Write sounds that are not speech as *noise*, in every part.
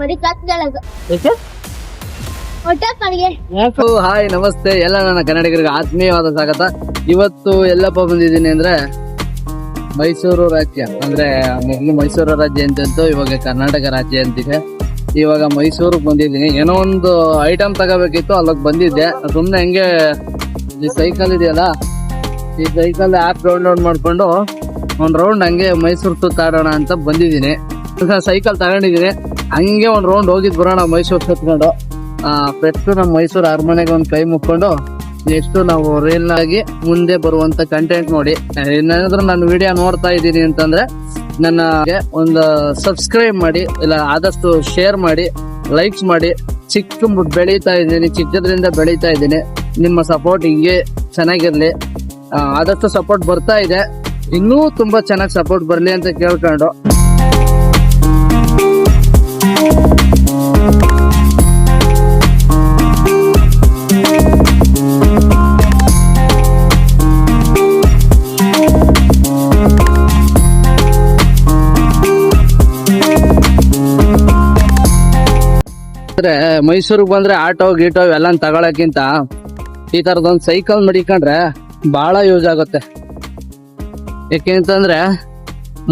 ಬರೀ ಕತ್ಗಳದು ಏಕೆ ಹೊಟ್ಟೆ ಕಡೆಗೆ ಯಾಕೋ? ಹಾಯ್ ನಮಸ್ತೆ. ಎಲ್ಲ ನನ್ನ ಕನ್ನಡಿಗರಿಗೆ ಆತ್ಮೀಯವಾದ ಸ್ವಾಗತ. ಇವತ್ತು ಎಲ್ಲಪ್ಪ ಬಂದಿದ್ದೀನಿ ಅಂದ್ರೆ ಮೈಸೂರು ರಾಜ್ಯ. ಅಂದ್ರೆ ಮೊದಲು ಮೈಸೂರು ರಾಜ್ಯ ಅಂತಂತು ಇವಾಗ ಕರ್ನಾಟಕ ರಾಜ್ಯ ಅಂತಿದೆ ಇವಾಗ ಮೈಸೂರಿಗೆ ಬಂದಿದ್ದೀನಿ. ಏನೋ ಒಂದು ಐಟಮ್ ತಗೋಬೇಕಿತ್ತು ಅಲ್ಲಿಗೆ ಬಂದಿದ್ದೆ. ಸುಮ್ಮನೆ ಹೆಂಗೆ ಈ ಸೈಕಲ್ ಇದೆಯಲ್ಲ ಈ ಸೈಕಲ್ ಆ್ಯಪ್ ಡೌನ್ಲೋಡ್ ಮಾಡ್ಕೊಂಡು ಒಂದು ರೌಂಡ್ ಹಂಗೆ ಮೈಸೂರು ಸುತ್ತಾಡೋಣ ಅಂತ ಬಂದಿದ್ದೀನಿ. ಸೈಕಲ್ ತಗೊಂಡಿದ್ದೀನಿ. ಹಂಗೆ ಒಂದು ರೌಂಡ್ ಹೋಗಿದ್ ಬರೋಣ ಮೈಸೂರು ಸುತ್ಕೊಂಡು. ಫ್ರೆಶ್ ನಮ್ಮ ಮೈಸೂರು ಅರಮನೆಗೆ ಒಂದು ಕೈ ಮುಕ್ಕೊಂಡು ನೆಕ್ಸ್ಟ್ ನಾವು ರೀಲ್ ಆಗಿ ಮುಂದೆ ಬರುವಂತ ಕಂಟೆಂಟ್ ನೋಡಿ. ಏನಾದ್ರೂ ನಾನು ವಿಡಿಯೋ ನೋಡ್ತಾ ಇದ್ದೀನಿ ಅಂತಂದ್ರೆ ನನ್ನ ಒಂದು ಸಬ್ಸ್ಕ್ರೈಬ್ ಮಾಡಿ, ಇಲ್ಲ ಆದಷ್ಟು ಶೇರ್ ಮಾಡಿ ಲೈಕ್ಸ್ ಮಾಡಿ. ಚಿಕ್ಕ ಬೆಳೀತಾ ಇದ್ದೀನಿ, ಚಿಕ್ಕದ್ರಿಂದ ಬೆಳೀತಾ ಇದ್ದೀನಿ. ನಿಮ್ಮ ಸಪೋರ್ಟ್ ಹಿಂಗೆ ಚೆನ್ನಾಗಿರ್ಲಿ. ಆದಷ್ಟು ಸಪೋರ್ಟ್ ಬರ್ತಾ ಇದೆ. ಇನ್ನೂ ತುಂಬಾ ಚೆನ್ನಾಗಿ ಸಪೋರ್ಟ್ ಬರ್ಲಿ ಅಂತ ಕೇಳ್ಕೊಂಡು. ಅಂದ್ರೆ ಮೈಸೂರಿಗೆ ಬಂದ್ರೆ ಆಟೋ, ಗೀಟೋ ಇವೆಲ್ಲ ತಗೊಳಕ್ಕಿಂತ ಈ ತರದೊಂದು ಸೈಕಲ್ ಮಡಿಕೊಂಡ್ರೆ ಬಹಳ ಯೂಸ್ ಆಗುತ್ತೆ. ಯಾಕೆಂತಂದ್ರೆ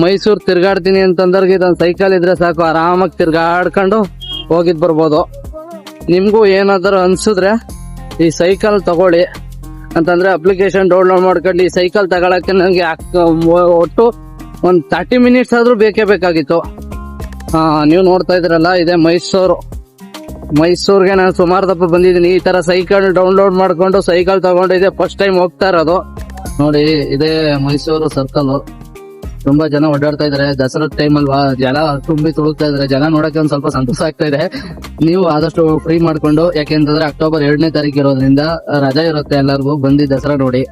ಮೈಸೂರು ತಿರ್ಗಾಡ್ತೀನಿ ಅಂತಂದ್ರಿಗೆ ಇದೊಂದು ಸೈಕಲ್ ಇದ್ರೆ ಸಾಕು, ಆರಾಮಾಗಿ ತಿರ್ಗಾಡ್ಕೊಂಡು ಹೋಗಿದ್ ಬರ್ಬೋದು. ನಿಮಗೂ ಏನಾದರೂ ಅನ್ಸಿದ್ರೆ ಈ ಸೈಕಲ್ ತಗೊಳ್ಳಿ ಅಂತಂದ್ರೆ ಅಪ್ಲಿಕೇಶನ್ ಡೌನ್ಲೋಡ್ ಮಾಡ್ಕೊಂಡು ಈ ಸೈಕಲ್ ತಗೊಳಕ್ಕೆ ನನಗೆ ಒಟ್ಟು ಒಂದು ತರ್ಟಿ ಮಿನಿಟ್ಸ್ ಆದ್ರೂ ಬೇಕೇ ಬೇಕಾಗಿತ್ತು. ನೀವು ನೋಡ್ತಾ ಇದ್ರಲ್ಲ, ಇದೆ ಮೈಸೂರು. ಮೈಸೂರ್ಗೆ ನಾನು ಸುಮಾರು ದಪ್ಪ ಬಂದಿದ್ದೀನಿ. ಈ ತರ ಸೈಕಲ್ ಡೌನ್ಲೋಡ್ ಮಾಡ್ಕೊಂಡು ಸೈಕಲ್ ತಗೊಂಡಿದ್ದೆ. ಫಸ್ಟ್ ಟೈಮ್ ಹೋಗ್ತಾ ಇರೋದು. ನೋಡಿ, ಇದೇ ಮೈಸೂರು ಸರ್ಕಲ್ ತುಂಬಾ ಜನ ಓಡಾಡ್ತಾ ಇದಾರೆ ದಸರಾ ಟೈಮ್ ಅಲ್ವಾ? ಜನ ತುಂಬಿ ತುಳುಕ್ತಾ ಇದಾರೆ ಜನ ನೋಡಕ್ಕೆ ಒಂದು ಸ್ವಲ್ಪ ಸಂತೋಷ ಆಗ್ತಾ ಇದೆ. ನೀವು ಆದಷ್ಟು ಫ್ರೀ ಮಾಡ್ಕೊಂಡು, ಯಾಕೆಂತಂದ್ರೆ ಅಕ್ಟೋಬರ್ ಎರಡನೇ ತಾರೀಕು ಇರೋದ್ರಿಂದ ರಜಾ ಇರುತ್ತೆ ಎಲ್ಲರಿಗೂ. ಬಂದಿ ದಸರಾ ನೋಡಿ.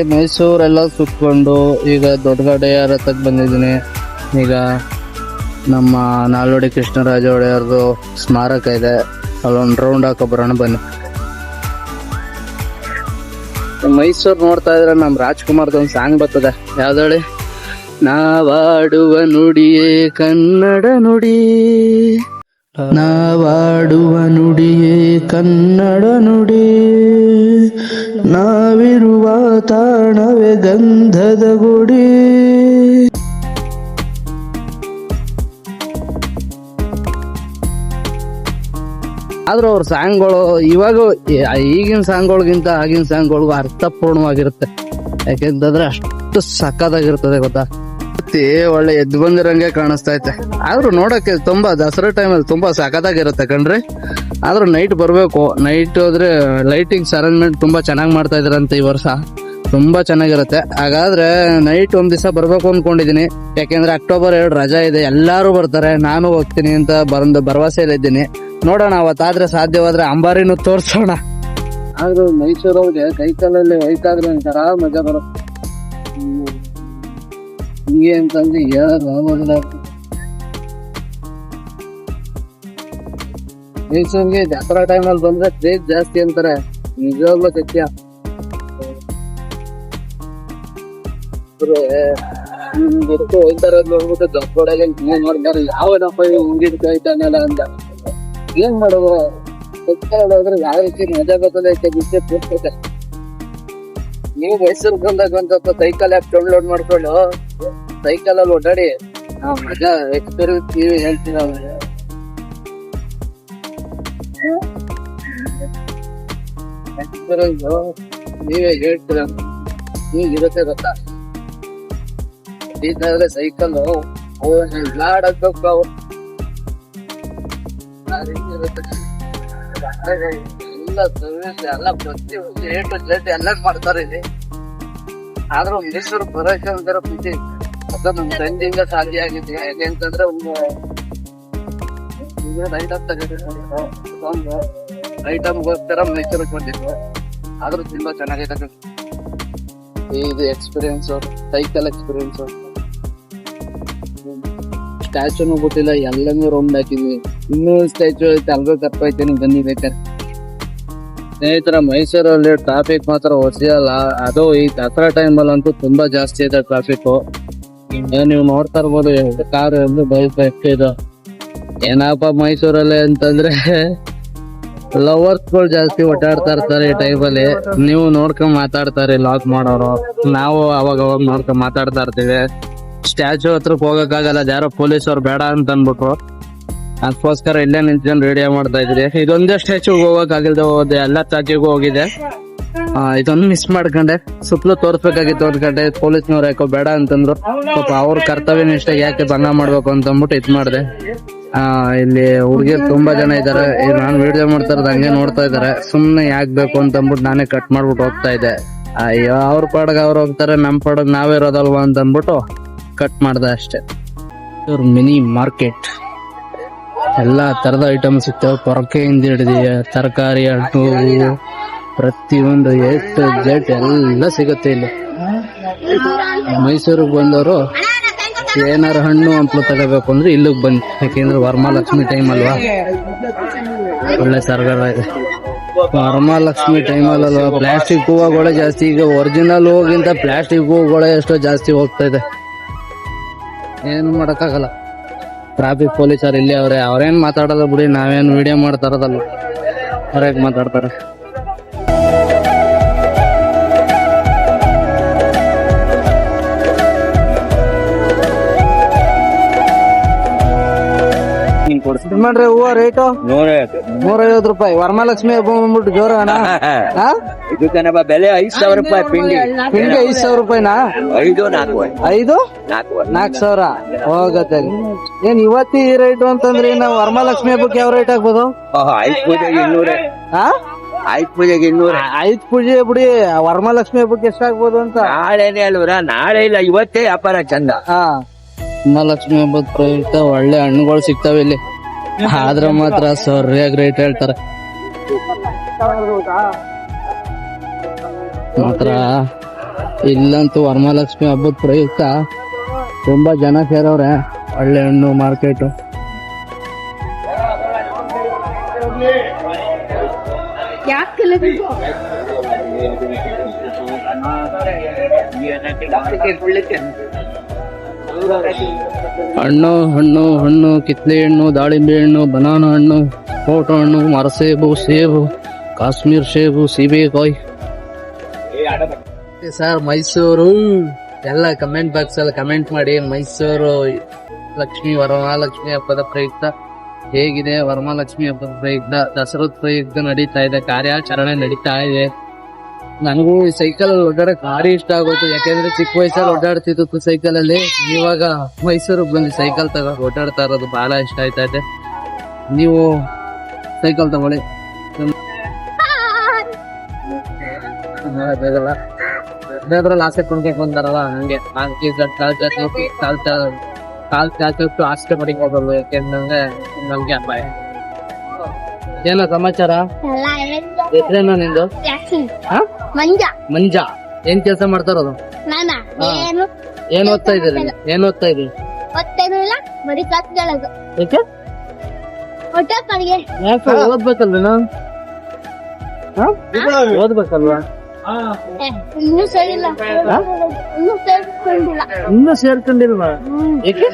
ಆಲ್ರೆಡಿ ಮೈಸೂರೆಲ್ಲ ಸುತ್ಕೊಂಡು ಈಗ ದೊಡ್ಡಗಡೆ ರಥಕ್ಕೆ ಬಂದಿದ್ದೀನಿ. ಈಗ ನಮ್ಮ ನಾಲ್ವಡಿ ಕೃಷ್ಣರಾಜ ಒಡೆಯರ್ದು ಸ್ಮಾರಕ ಇದೆ. ಅಲ್ಲೊಂದು ರೌಂಡ್ ಹಾಕೋ ಬನ್ನಿ. ಮೈಸೂರು ನೋಡ್ತಾ ಇದ್ರೆ ನಮ್ಮ ರಾಜ್ಕುಮಾರ್ದು ಒಂದು ಸಾಂಗ್ ಬರ್ತದೆ. ಯಾವ್ದು ಹೇಳಿ? ನಾವಾಡುವ ನುಡಿಯೇ ಕನ್ನಡ ನುಡಿ. ನಾವಾಡುವ ನುಡಿಯೇ ಕನ್ನಡ ನುಡಿ. ನಾವಿರುವ ತಾಣವೇ ಗಂಧದ ಗುಡಿ. ಆದ್ರೂ ಅವ್ರ ಸಾಂಗ್ಗಳು ಇವಾಗ ಈಗಿನ ಸಾಂಗ್ಗಳಿಗಿಂತ ಆಗಿನ ಸಾಂಗ್ಗಳಿಗೂ ಅರ್ಥಪೂರ್ಣವಾಗಿರುತ್ತೆ. ಯಾಕೆಂತಂದ್ರೆ ಅಷ್ಟು ಸಕ್ಕದಾಗಿರ್ತದೆ ಗೊತ್ತಾ? ಮತ್ತೆ ಒಳ್ಳೆ ಎದ್ದು ಬಂದಿರಂಗೆ ಕಾಣಿಸ್ತಾ ಐತೆ. ಆದ್ರೂ ನೋಡಕ್ಕೆ ತುಂಬಾ ದಸರಾ ಟೈಮಲ್ಲಿ ತುಂಬಾ ಸಖತ್ತಾಗಿರುತ್ತೆ ಕಣ್ರಿ. ಆದ್ರೂ ನೈಟ್ ಬರಬೇಕು. ನೈಟ್ ಹೋದ್ರೆ ಲೈಟಿಂಗ್ಸ್ ಅರೇಂಜ್ಮೆಂಟ್ ತುಂಬಾ ಚೆನ್ನಾಗಿ ಮಾಡ್ತಾ ಇದಾರಂತೆ ಈ ವರ್ಷ. ತುಂಬಾ ಚೆನ್ನಾಗಿರುತ್ತೆ. ಹಾಗಾದ್ರೆ ನೈಟ್ ಒಂದ್ ದಿವಸ ಬರ್ಬೇಕು ಅನ್ಕೊಂಡಿದೀನಿ. ಯಾಕೆಂದ್ರೆ ಅಕ್ಟೋಬರ್ ಎರಡು ರಜಾ ಇದೆ. ಎಲ್ಲಾರು ಬರ್ತಾರೆ. ನಾನು ಹೋಗ್ತೀನಿ ಅಂತ ಬಂದು ಭರವಸೆಯಲ್ಲಿದ್ದೀನಿ ನೋಡೋಣ, ಅವತ್ತಾದ್ರೆ ಸಾಧ್ಯವಾದ್ರೆ ಅಂಬಾರಿನೂ ತೋರ್ಸೋಣ. ಆದ್ರೂ ಮೈಸೂರವ್ರಿಗೆ ಕೈ ಕಾಲಲ್ಲಿ ಹೋಯ್ತಾದ್ರೆ ಒಂಥರ ಮಜಾ ಬರುತ್ತೆ. ಹಿಂಗೆ ಅಂತಂದ್ರೆ ಹೇಳೋದು ಆಗೋದಿಲ್ಲ ಮೈಸೂರಿಗೆ ದಸರಾ ಟೈಮಲ್ಲಿ ಬಂದ್ರೆ ಕ್ರೇಜ್ ಜಾಸ್ತಿ ಅಂತಾರೆ. ನಿಜವಾಗ್ಲೂ ಗೊತ್ತು ನೋಡ್ಬಿಟ್ಟು ದೊಡ್ಡೊಳಗೆ ಏನ್ ಮಾಡ್ತಾರೆ ಯಾವನಪ್ಪ ಹಿಂಗಿಡ್ತಾಯ್ತಾನಲ್ಲ ಅಂತ. ಏನ್ ಮಾಡೋದು? ಹೋದ್ರೆ ಯಾವ ರೀತಿ ಮಜಾ ತೋರ್ಸ್ತೈತೆ. ನೀವು ಮೈಸೂರು ಬಂದಾಗ ಒಂದ್ ಸ್ವಲ್ಪ ಸೈಕಲ್ ಡೌನ್ಲೋಡ್ ಮಾಡ್ಕೊಂಡು ಸೈಕಲ್ ಅಲ್ಲಿ ಓಡಾಡಿ ಎಕ್ಸ್ಪೀರಿಯನ್ಸ್ ಹೇಳ್ತೀನಿ ಅವ್ರಿಗೆ. ಎಕ್ಸ್ಪೀರಿಯನ್ಸ್ ನೀವೇ ಹೇಳ್ತೀರ ಈಗ ಇರುತ್ತೆ ಗೊತ್ತಾ ಇದಾದ್ರೆ ಸೈಕಲ್ ಲಾಡ್ ಆಗ್ಬೇಕು ಅವು ಆ ರೀತಿ ಇರುತ್ತೆ. ಎಲ್ಲ ಸರ್ವಿಸ್ ಎಲ್ಲ ಪ್ರತಿ ಒಂದು ಏಟು ಜೆಡ್ ಎಲ್ಲ ಮಾಡ್ತಾರೆ ಇಲ್ಲಿ ಆದ್ರೂ ಮೈಸೂರು ಬರೋಕೆ ಒಂಥರ ಖುಷಿ ಅದು ನಮ್ ಸಾಧ್ಯ ಆಗಿದೆ ಹೇಗೆ ಅಂತಂದ್ರೆ ಒಂದು ರೈಟ್ ಅಪ್ ತಗೊಂಡು ರೈಟ್ ಗೋಸ್ಕರ ಮೈಸೂರಿಗೆ ಬಂದಿದ್ದೆ ಆದ್ರೂ ತುಂಬಾ ಚೆನ್ನಾಗಿದೆ ಇದು ಎಕ್ಸ್ಪೀರಿಯನ್ಸ್ ಸೈಕಲ್ ಎಕ್ಸ್ಪೀರಿಯನ್ಸ್ ಸ್ಟ್ಯಾಚುನು ಗೊತ್ತಿಲ್ಲ ಎಲ್ಲನೂ ರೌಂಡ್ ಹಾಕಿದ್ವಿ. ಇನ್ನೂ ಸ್ಟ್ಯಾಚು ಐತೆ ಅಲ್ವೇ ಬನ್ನಿ ಬೇಕಾದ್ರೆ ಸ್ನೇಹಿತರ, ಮೈಸೂರಲ್ಲಿ ಟ್ರಾಫಿಕ್ ಮಾತ್ರ ಹೊಸಿಯಲ್ಲ ಅದು ಈ ದಸರಾ ಟೈಮಲ್ಲಿ ಅಂತೂ ತುಂಬಾ ಜಾಸ್ತಿ ಇದೆ ಟ್ರಾಫಿಕ್ ನೀವು ನೋಡ್ತಾ ಇರ್ಬೋದು ಕಾರ್ ಅಂದ್ರೆ ಬೈಕ್ ಇದು. ಏನಪ್ಪ ಮೈಸೂರಲ್ಲಿ ಅಂತಂದ್ರೆ ಲವರ್ಸ್ಗಳು ಜಾಸ್ತಿ ಓಡಾಡ್ತಾ ಇರ್ತಾರೆ ಈ ಟೈಮಲ್ಲಿ ನೀವು ನೋಡ್ಕೊಂಡ್ ಮಾತಾಡ್ತಾರೆ ಲಾಕ್ ಮಾಡೋರು. ನಾವು ಅವಾಗ ಅವಾಗ ನೋಡ್ಕೊಂಡ್ ಮಾತಾಡ್ತಾ ಇರ್ತೀವಿ. ಸ್ಟ್ಯಾಚು ಹತ್ರಕ್ಕೆ ಹೋಗಕ್ಕಾಗಲ್ಲ, ಯಾರೋ ಪೊಲೀಸ್ ಅವ್ರು ಬೇಡ ಅಂತ ಅನ್ಬಿಟ್ರು ಅದಕ್ಕೋಸ್ಕರ ಇಲ್ಲೇ ನಿಂತ್ಕೊಂಡು ರೇಡಿಯೋ ಮಾಡ್ತಾ ಇದ್ರಿ. ಇದೊಂದೇ ಸ್ಟ್ಯಾಚು ಹೋಗಕ್ಕಾಗಿಲ್ದೆ ಹೋದೆ ಎಲ್ಲ ಸ್ಟ್ಯಾಚ್ಯೂಗೂ ಹೋಗಿದೆ. ಇದೊಂದು ಮಿಸ್ ಮಾಡ್ಕೊಂಡೆ ಸುತ್ತಲೂ ತೋರ್ಸ್ಬೇಕಾಗಿತ್ತು ಅನ್ಕೊಂಡೆ ಪೊಲೀಸ್ನವ್ರು ಯಾಕೋ ಬೇಡ ಅಂತಂದ್ರು. ಪಾಪ ಅವ್ರ ಕರ್ತವ್ಯ ನಿಷ್ಠೆ ಯಾಕೆ ಭಂಗ ಮಾಡ್ಬೇಕು ಅಂತ ಅಂದ್ಬಿಟ್ಟು ಇದ್ ಮಾಡ್ದೆ. ಆ, ಇಲ್ಲಿ ಹುಡುಗಿಯರು ತುಂಬಾ ಜನ ಈಗ ನಾನು ವಿಡಿಯೋ ಮಾಡ್ತಾ ಇರೋದು ಹಂಗೆ ನೋಡ್ತಾ ಇದಾರೆ. ಸುಮ್ನೆ ಯಾಕೆ ಬೇಕು ಅಂತ ಅಂದ್ಬಿಟ್ಟು ನಾನೇ ಕಟ್ ಮಾಡ್ಬಿಟ್ಟು ಹೋಗ್ತಾ ಇದ್ದೆ. ಅಯ್ಯೋ ಅವ್ರ ಪಾಡಗ ಅವ್ರು ಹೋಗ್ತಾರೆ, ನಮ್ ಪಾಡಗ್ ನಾವೇ ಇರೋದಲ್ವಾ ಅಂತ ಅಂದ್ಬಿಟ್ಟು ಕಟ್ ಮಾಡ್ದೆ ಅಷ್ಟೇ. ಇವ್ರ ಮಿನಿ ಮಾರ್ಕೆಟ್. ಎಲ್ಲಾ ತರದ ಐಟಮ್ ಸಿಗ್ತವೆ ಪೊರಕೆಯಿಂದ ಹಿಡಿದು, ತರಕಾರಿ, ಹಣ್ಣು ಪ್ರತಿಯೊಂದು ಏಟ್ ಜೆಟ್ ಎಲ್ಲ ಸಿಗುತ್ತೆ ಇಲ್ಲಿ. ಮೈಸೂರಿಗೆ ಬಂದವರು ಏನಾರ ಹಣ್ಣು ಹಂಪ್ಲು ತಗೋಬೇಕು ಅಂದ್ರೆ ಇಲ್ಲಿಗೆ ಬನ್ನಿ. ಯಾಕೆಂದ್ರೆ ವರಮಹಾಲಕ್ಷ್ಮಿ ಟೈಮ್ ಅಲ್ವಾ? ಒಳ್ಳೆ ಸರ್ಗರ ಇದೆ. ವರಮಹಾಲಕ್ಷ್ಮಿ ಟೈಮ್ ಅಲ್ವಾ ಪ್ಲಾಸ್ಟಿಕ್ ಹೂವುಗಳೇ ಜಾಸ್ತಿ. ಈಗ ಒರಿಜಿನಲ್ ಹೂವಿಗಿಂತ ಪ್ಲಾಸ್ಟಿಕ್ ಹೂವುಗಳೇ ಎಷ್ಟೋ ಜಾಸ್ತಿ ಹೋಗ್ತಾ ಇದೆ. ಏನು ಮಾಡೋಕ್ಕಾಗಲ್ಲ. ಟ್ರಾಫಿಕ್ ಪೊಲೀಸರು ಇಲ್ಲಿ ಅವ್ರೆ. ಅವ್ರೇನು ಮಾತಾಡಲ್ಲ ಬಿಡಿ. ನಾವೇನ್ ವಿಡಿಯೋ ಮಾಡ್ತಾರದಲ್ಲ ಅವ್ರೇಗ್ ಮಾತಾಡ್ತಾರೆ. ಮಾಡ್ರಿ ಹೂವ ರೇಟು ನೂರೈವತ್ತು. ರೂಪಾಯಿ. ವರಮಹಾಲಕ್ಷ್ಮಿ ಹಬ್ಬ ಬಂದ್ಬಿಟ್ಟು ಜೋರ ಅಣ್ಣ? *laughs* ಇದಕ್ಕೇನಪ್ಪ ಬೆಲೆ ಐದ್ ಸಾವಿರ ರೂಪಾಯಿ ಪಿಂಡಿ. ಪಿಂಡಿ ಐದ್ ಸಾವಿರ. ರೂಪಾಯಿನಾ? ಐದು ನಾಲ್ಕು ಐದು? ನಾಲ್ಕು ಸಾವಿರ. ಹೋಗತ್ತೆ. ಏನ್ ಇವತ್ತಿ ಈ ರೇಟು ಅಂತಂದ್ರೆ ನಾವು ವರಮಹಾಲಕ್ಷ್ಮಿ ಹಬ್ಬಕ್ಕೆ ಯಾವ ರೇಟ್ ಆಗ್ಬೋದು ಐದು ಪೂಜೆಗೆ ಇನ್ನೂರೇ. ಹಾ ಐದ್ ಪೂಜೆಗೆ ಇನ್ನೂರ. ಐದ್ ಪೂಜೆ ಬಿಡಿ. ವರಮಹಾಲಕ್ಷ್ಮಿ ಹಬ್ಬಕ್ಕೆ ಎಷ್ಟಾಗ್ಬೋದು ಅಂತ? ನಾಳೆನೇ ಅಲ್ವರ? ನಾಳೆ ಇಲ್ಲ ಇವತ್ತೇ ವ್ಯಾಪಾರ ಚಂದ. ಹಾ ಲಕ್ಷ್ಮಿ ಹಬ್ಬದ ಪ್ರಯುಕ್ತ ಒಳ್ಳೆ ಹಣ್ಣುಗಳು ಸಿಗ್ತಾವೆ ಇಲ್ಲಿ. ಆದ್ರ ಮಾತ್ರ ಸರಿಯಾಗಿ ರೇಟ್ ಹೇಳ್ತಾರೆ. ಮಾತ್ರ ಇಲ್ಲಂತೂ ವರಮಹಾಲಕ್ಷ್ಮಿ ಹಬ್ಬದ ಪ್ರಯುಕ್ತ ತುಂಬಾ ಜನ ಸೇರವ್ರೆ ಒಳ್ಳೆ ಹಣ್ಣು ಮಾರ್ಕೆಟು ಯಾಕೆ ಹಣ್ಣು ಹಣ್ಣು ಹಣ್ಣು, ಕಿತ್ಲೆ ಹಣ್ಣು, ದಾಳಿಂಬೆ ಹಣ್ಣು, ಬನಾನ ಹಣ್ಣು ಫೋಟೋ ಹಣ್ಣು ಮರಸೇಬು ಸೇಬು ಕಾಶ್ಮೀರ್ ಸೇಬು ಸೀಬೆಕಾಯಿ. ಸರ್, ಮೈಸೂರು, ಎಲ್ಲ ಕಮೆಂಟ್ ಬಾಕ್ಸ್ ಅಲ್ಲಿ ಕಮೆಂಟ್ ಮಾಡಿ. ಮೈಸೂರು ಲಕ್ಷ್ಮಿ ವರಮಹಾಲಕ್ಷ್ಮಿ ಹಬ್ಬದ ಪ್ರಯುಕ್ತ ಹೇಗಿದೆ? ವರಮಹಾಲಕ್ಷ್ಮಿ ಹಬ್ಬದ ಪ್ರಯುಕ್ತ ದಸರಾ ಪ್ರಯುಕ್ತ ನಡೀತಾ ಇದೆ, ಕಾರ್ಯಾಚರಣೆ ನಡೀತಾ ಇದೆ. ನನಗೂ ಈ ಸೈಕಲ್ ಅಲ್ಲಿ ಓಡಾಡಕ್ ಭಾರಿ ಇಷ್ಟ ಆಗೋಯ್ತು. ಯಾಕೆಂದ್ರೆ ಚಿಕ್ಕ ವಯಸ್ಸಲ್ಲಿ ಓಡಾಡ್ತಿದ್ದು ಸೈಕಲ್ ಅಲ್ಲಿ. ಇವಾಗ ಮೈಸೂರಿಗೆ ಬಂದು ಸೈಕಲ್ ತಗೊಂಡು ಓಡಾಡ್ತಾ ಇರೋದು ಬಹಳ ಇಷ್ಟ ಆಯ್ತಾ ಇದೆ. ನೀವು ಸೈಕಲ್ ತಗೊಳ್ಳಿ. ಬೇದ್ರಲ್ಲಿ ಆಸೆ ಕುಣ್ಕೆ ಬಂದಾರಲ್ಲ ಹಂಗೆ. ಕಾಲ್ ಕಾಲ್ ಚಾಚೋಕೆ ಕಾಲ್ ಚಾ- ಕಾಲ್ ಚಾಚೋಷ್ಟು ಆಸೆ ಪಡಿಗೆ ಹೋಗಲ್ಲ ಯಾಕೆಂದ್ರೆ ನಮ್ಗೆ ಅಪಾಯ ಏನೋ ಸಮಾಚಾರ? ಹೆಸರೇನೋ ನಿಂದು? ಮಂಜ. ಮಂಜ. ಏನ್ ಕೆಲಸ ಮಾಡ್ತಾ ಅದು? ನಾನ? ಹಾ. ಏನು? ಏನ್ ಓದ್ತಾ ಇದ್ದೀರಿ ಏನ್ ಓದ್ತಾ ಇದ್ದೀರಿ? ಗೊತ್ತೇನು ಇಲ್ಲ ಬರೀ ಕತ್ಗಳದು ಯಾಕೆ ಹೊಟ್ಟೆ ಕಡೆಗೆ ಯಾಕೆ ಓದ್ಬೇಕಲ್ವೇನೋ? ಹಾ? ಓದ್ಬೇಕಲ್ವಾ? ಇನ್ನೂ ಸರಿಲ್ಲ. ಇನ್ನೂ ಸೇರ್ಕೊಂಡಿಲ್ಲ ಇನ್ನೂ ಸೇರ್ಕೊಂಡಿಲ್ವಾ? ಏಕೆ?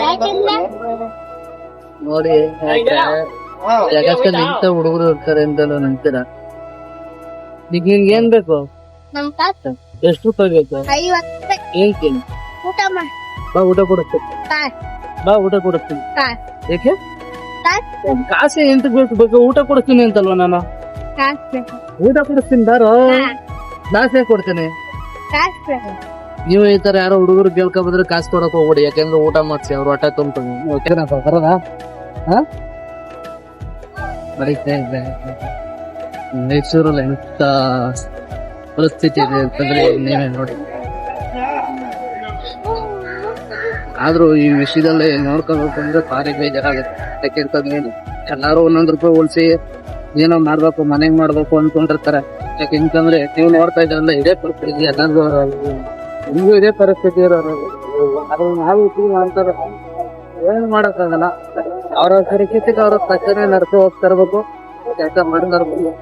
ಯಾಕೆಂದ್ರೆ? ನೋಡಿ ಜಗತ್ತಲ್ಲಿ ಇಂಥ ಹುಡುಗರು ಇರ್ತಾರೆ ಅಂತಲೂ ನಂಬ್ತೀರ? ಈಗ ನಿನ್ಗೆ ಏನ್ ಬೇಕು? ಎಷ್ಟು ರೂಪಾಯಿ ಬೇಕು? ಏನ್ ಮಾಡಿ. ಬಾ ಊಟ ಕೊಡುತ್ತೀನಿ ಕಾಸ್ ಬಾ ಊಟ ಕೊಡುತ್ತೀನಿ. ಏಕೆ ಕಾಸು ಎಂತ ಬೇಕು? ಬೇಕು ಊಟ ಕೊಡ್ತೀನಿ ಅಂತಲ್ವಾ ನಾನು? ಊಟ ಕೊಡಿಸ್ತೀನಿ ಬಾರೋ. ದಾಸೆ ಕೊಡ್ತೀನಿ? ನೀವು ಈ ತರ ಯಾರೋ ಹುಡುಗರು ಕೇಳ್ಕೊ ಬಂದ್ರೆ ಕಾಸು ಕೊಡಕ್ ಹೋಗ್ಬಿಡಿ. ಯಾಕಂದ್ರೆ ಊಟ ಮಾಡ್ಸಿ ಅವ್ರು ಹೊಟ್ಟೆ ತುಂಬ ಬರೋದಾ? ಹಾ? ಬರೀತಾ ಮೈಸೂರಲ್ಲಿ ಎಂತ ಪರಿಸ್ಥಿತಿ ಇದೆ ಅಂತಂದ್ರೆ ನೀವೇ ನೋಡಿ. ಆದ್ರೂ ಈ ವಿಷಯದಲ್ಲಿ ನೋಡ್ಕೋಬೇಕು ಅಂದ್ರೆ ಭಾರಿ ಬೇಜಾರಾಗುತ್ತೆ. ಯಾಕೆಂತಂದ್ರೆ ಎಲ್ಲಾರು ಒಂದೊಂದು ರೂಪಾಯಿ ಉಳಿಸಿ ಏನೋ ಮಾಡ್ಬೇಕು, ಮನೆಗ್ ಮಾಡ್ಬೇಕು ಅನ್ಕೊಂಡಿರ್ತಾರೆ. ಯಾಕೆಂತಂದ್ರೆ ನೀವು ನೋಡ್ತಾ ಇದ್ರಲ್ಲ ಇದೇ ಪರಿಸ್ಥಿತಿ, ಎಲ್ಲರಿಗೂ ನಿಮ್ಗೂ ಇದೇ ಪರಿಸ್ಥಿತಿ ಇರೋರು. ಅದ್ರ ನಾವು ಮಾಡ್ತಾರೆ, ಏನು ಮಾಡಕ್ಕಾಗಲ್ಲ. ಅವ್ರ ಪರಿಸ್ಥಿತಿಗೆ ಅವ್ರ ತಕ್ಷಣ ನಡ್ಕೊ ಹೋಗ್ತಾ ಇರ್ಬೇಕು ಕೆಲಸ ಇರ್ಬೇಕು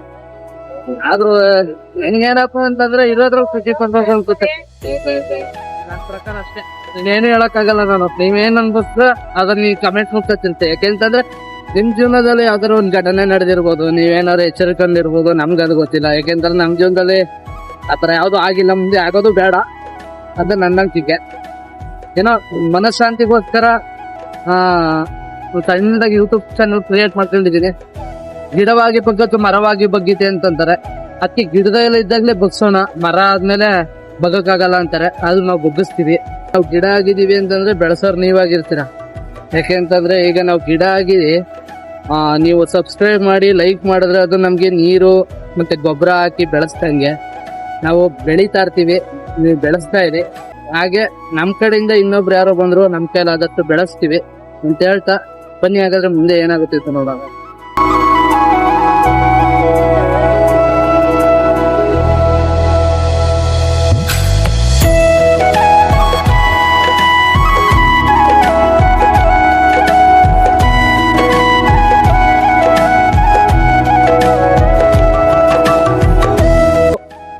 ಆದ್ರೂ ಹೆಂಗೇನಪ್ಪ ಅಂತಂದ್ರೆ ಇರೋದ್ರಾಗ ಖುಷಿ, ಸಂತೋಷ ಅನ್ಸುತ್ತೆ. ನನ್ ಪ್ರಕಾರ ಅಷ್ಟೇ. ಏನು ಹೇಳಕ್ಕಾಗಲ್ಲ ನಾನು. ನೀವೇನ್ ಅನ್ಬಿಟ್ರೆ ಅದ್ರ ನೀವು ಕಮೆಂಟ್ ಮುಗ್ತಾ ತಿಂತೆ ಯಾಕೆಂತಂದ್ರೆ ನಿಮ್ ಜೀವನದಲ್ಲಿ ಯಾವ್ದಾದ್ರು ಒಂದ್ ಘಟನೆ ನಡೆದಿರ್ಬೋದು, ನೀವೇನಾದ್ರು ಎಚ್ಚರಿಕೊಂಡಿರ್ಬೋದು ನಮ್ಗೆ ಅದು ಗೊತ್ತಿಲ್ಲ. ಯಾಕೆಂದ್ರೆ ನಮ್ ಜೀವನದಲ್ಲಿ ಆತರ ಯಾವ್ದು ಆಗಿಲ್ಲ, ಮುಂದೆ ಆಗೋದು ಬೇಡ. ಅದು ನನ್ನ ಅನಿಸಿಕೆ ಏನೋ ಮನಃಶಾಂತಿಗೋಸ್ಕರ, ಆ ಸಣ್ಣದಾಗಿ ಯೂಟ್ಯೂಬ್ ಚಾನಲ್ ಕ್ರಿಯೇಟ್ ಮಾಡ್ಕೊಂಡಿದ್ದೀನಿ. ಗಿಡವಾಗಿ ಬಗ್ಗತ್ತು ಮರವಾಗಿ ಬಗ್ಗಿದೆ ಅಂತಂತಾರೆ ಅದಕ್ಕೆ ಗಿಡದಲ್ಲಿ ಇದ್ದಾಗಲೇ ಬಗ್ಸೋಣ, ಮರ ಆದ್ಮೇಲೆ ಬಗ್ಗಕ್ಕಾಗಲ್ಲ ಅಂತಾರೆ. ಅದು ನಾವು ಬಗ್ಗಿಸ್ತೀವಿ. ನಾವು ಗಿಡ ಆಗಿದ್ದೀವಿ ಅಂತಂದ್ರೆ ಬೆಳೆಸೋರು ನೀವಾಗಿರ್ತೀರ. ಯಾಕೆ ಅಂತಂದ್ರೆ ಈಗ ನಾವು ಗಿಡ ಆಗಿ ನೀವು ಸಬ್ಸ್ಕ್ರೈಬ್ ಮಾಡಿ ಲೈಕ್ ಮಾಡಿದ್ರೆ ಅದು ನಮಗೆ ನೀರು ಮತ್ತೆ ಗೊಬ್ಬರ ಹಾಕಿ ಬೆಳೆಸ್ದಂಗೆ ನಾವು ಬೆಳೀತಾ ಇರ್ತೀವಿ. ನೀವು ಬೆಳೆಸ್ತಾ ಇರಿ. ಹಾಗೆ ನಮ್ಮ ಕಡೆಯಿಂದ ಇನ್ನೊಬ್ರು ಯಾರೋ ಬಂದ್ರು, ನಮ್ ಕೈಲಾದಷ್ಟು ಬೆಳೆಸ್ತೀವಿ. ಅಂತ ಹೇಳ್ತಾ ಬನ್ನಿ ಹಾಗಾದ್ರೆ ಮುಂದೆ ಏನಾಗುತ್ತೆ ಅಂತ ನೋಡೋಣ.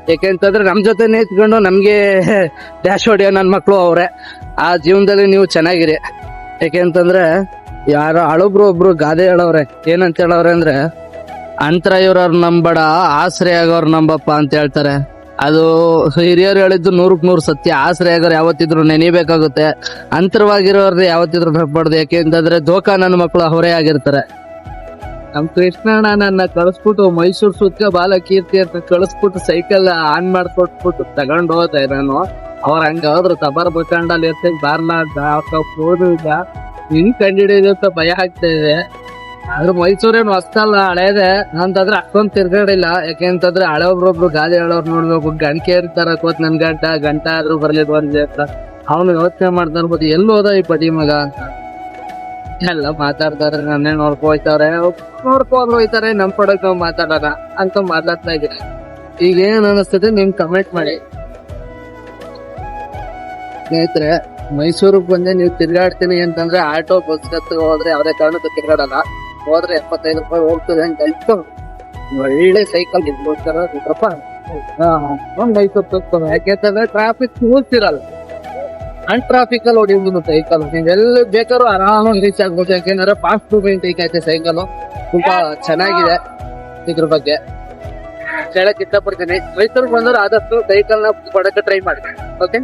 ಯಾಕೆಂತಂದ್ರೆ ನಮ್ ಜೊತೆ ನಿಂತ್ಕೊಂಡು ನಮ್ಗೆ *laughs* ಡ್ಯಾಶ್ ಹೊಡಿಯೋ ನನ್ ಮಕ್ಕಳು ಅವ್ರೆ. ಆ ಜೀವನದಲ್ಲಿ ನೀವು ಚೆನ್ನಾಗಿರಿ. ಯಾಕೆಂತಂದ್ರೆ ಯಾರೋ ಹಳಬ್ರು ಒಬ್ರು ಗಾದೆ ಹೇಳವ್ರೆ. ಏನಂತ ಹೇಳವ್ರೆ ಅಂದ್ರೆ, ಅಂತರ ಇವ್ರವ್ರ ನಂಬಡ ಆಸರೆ ಆಗೋರ್ ನಂಬಪ್ಪ ಅಂತ ಹೇಳ್ತಾರೆ. ಅದು ಹಿರಿಯರು ಹೇಳಿದ್ದು ನೂರಕ್ ನೂರು ಸತ್ಯ. ಆಶ್ರಯ ಆಗೋರು ಯಾವತ್ತಿದ್ರು ನೆನಿಬೇಕಾಗುತ್ತೆ. ಅಂತರವಾಗಿರೋರ್ನ ಯಾವತ್ತಿದ್ರು ನಂಬಾರ್ದು ಯಾಕೆ ಅಂತಂದ್ರೆ, ದೋಖ ನನ್ನ ಮಕ್ಕಳು ಹೊರೆ ಆಗಿರ್ತಾರೆ. ನಮ್ ಕೃಷ್ಣಣ್ಣ ನನ್ನ ಕಳಿಸ್ಬಿಟ್ಟು ಮೈಸೂರು ಸುತ್ತ ಬಾಲಕೀರ್ತಿ ಅಂತ ಕಳಿಸ್ಬಿಟ್ಟು ಸೈಕಲ್ ಆನ್ ಮಾಡ್ಕೊಟ್ಬಿಟ್ಟು ತಗೊಂಡ್ ಹೋದೆ ನಾನು. ಅವ್ರ ಹಂಗ ಹೋದ್ರು ತಬಾರ್ ಬಕಂಡಲ್ಲಿ ಇರ್ತೇನೆ. ಬಾರ್ಲಾ ಅಂತ ಅವ್ರ ಹಿಂಗ್ ಕಂಡಿಡಿಯೋದು ಅಂತ ಭಯ ಆಗ್ತಾ ಇದೆ. ಆದ್ರೆ ಮೈಸೂರೇನು ಹೊಸ್ತಲ್ಲ ಹಳೇದೆ. ನಂತಂದ್ರೆ ಅಷ್ಟೊಂದು ತಿರ್ಗಾಡಿಲ್ಲ. ಯಾಕೆಂತಂದ್ರೆ ಹಳೆ ಒಬ್ರೊಬ್ರು ಗಾದಿ ಹೇಳೋರ್ ನೋಡ್ಬೇಕು. ಗಂಟೆ ಇರ್ತಾರ, ಕೋತ್ ನನ್ ಗಂಟ ಗಂಟ ಆದ್ರೂ ಬರ್ಲಿಕ್ಕೆ ಬಂದೆ ಅಂತ. ಅವನು ಯೋಚನೆ ಮಾಡ್ತಾ ಇರ್ಬೋದು, ಎಲ್ಲಿ ಹೋದ ಈ ಪಟಿ ಮಗ ಅಂತ. ಎಲ್ಲ ಮಾತಾಡ್ತಾರೆ, ನನ್ನೇ ನೋಡ್ಕೊ ಹೋಯ್ತವ್ರೆ. ನೋಡ್ಕೊಂಡು ಹೋಯ್ತಾರೆ, ನಮ್ ಪಡಕ್ ನಾವ್ ಮಾತಾಡೋಣ ಅಂತ ಮಾತಾಡ್ತಾ ಇದ್ದೀನಿ. ಈಗ ಏನ್ ಅನಿಸ್ತದೆ ನಿಮ್ ಕಮೆಂಟ್ ಮಾಡಿ. ಸ್ನೇಹಿತರೆ ಮೈಸೂರಿಗೆ ಬಂದೆ, ನೀವು ತಿರ್ಗಾಡ್ತೀನಿ ಅಂತಂದ್ರೆ ಆಟೋ ಬಸ್ ಹತ್ರ ಹೋದ್ರೆ ಯಾವ್ದೇ ಕಾರಣಕ್ಕೂ ತಿರ್ಗಾಡಲ್ಲ. ಹೋದ್ರೆ ಎಪ್ಪತ್ತೈದು ರೂಪಾಯಿ ಹೋಗ್ತದೆ ಅಂತ ಹೇಳ್ತು ಒಳ್ಳೆ ಸೈಕಲ್ ರೂಪಾಯಿ ಒಂದ್ ಮೈಸೂರು ತೋರಿಸ್ತಾರೆ ಯಾಕೆಂತಂದ್ರೆ ಟ್ರಾಫಿಕ್ ಕೂರ್ತಿರಲ್ಲ ಅನ್ ಟ್ರಾಫಿಕ್ ಅಲ್ಲಿ ಹೊಡಿಬೋದು ಸೈಕಲ್ ನೀವು ಎಲ್ಲಿ ಬೇಕಾದ್ರೂ ಆರಾಮಾಗಿ ರೀಚ್ ಆಗ್ಬೋದು. ಯಾಕೆಂದ್ರೆ ಫಾಸ್ಟ್ ಮೂವ್ಮೆಂಟ್ ಐತೆ ಸೈಕಲ್ ತುಂಬಾ ಚೆನ್ನಾಗಿದೆ ಇದ್ರ ಬಗ್ಗೆ. ಹೇಳಕ್ ಇಷ್ಟಪಡ್ತೀನಿ ಮೈಸೂರಿಗೆ ಬಂದ್ರೆ ಆದಷ್ಟು ಸೈಕಲ್ನ ಕೊಡಕ್ಕೆ ಟ್ರೈ ಮಾಡಿ. ಓಕೆ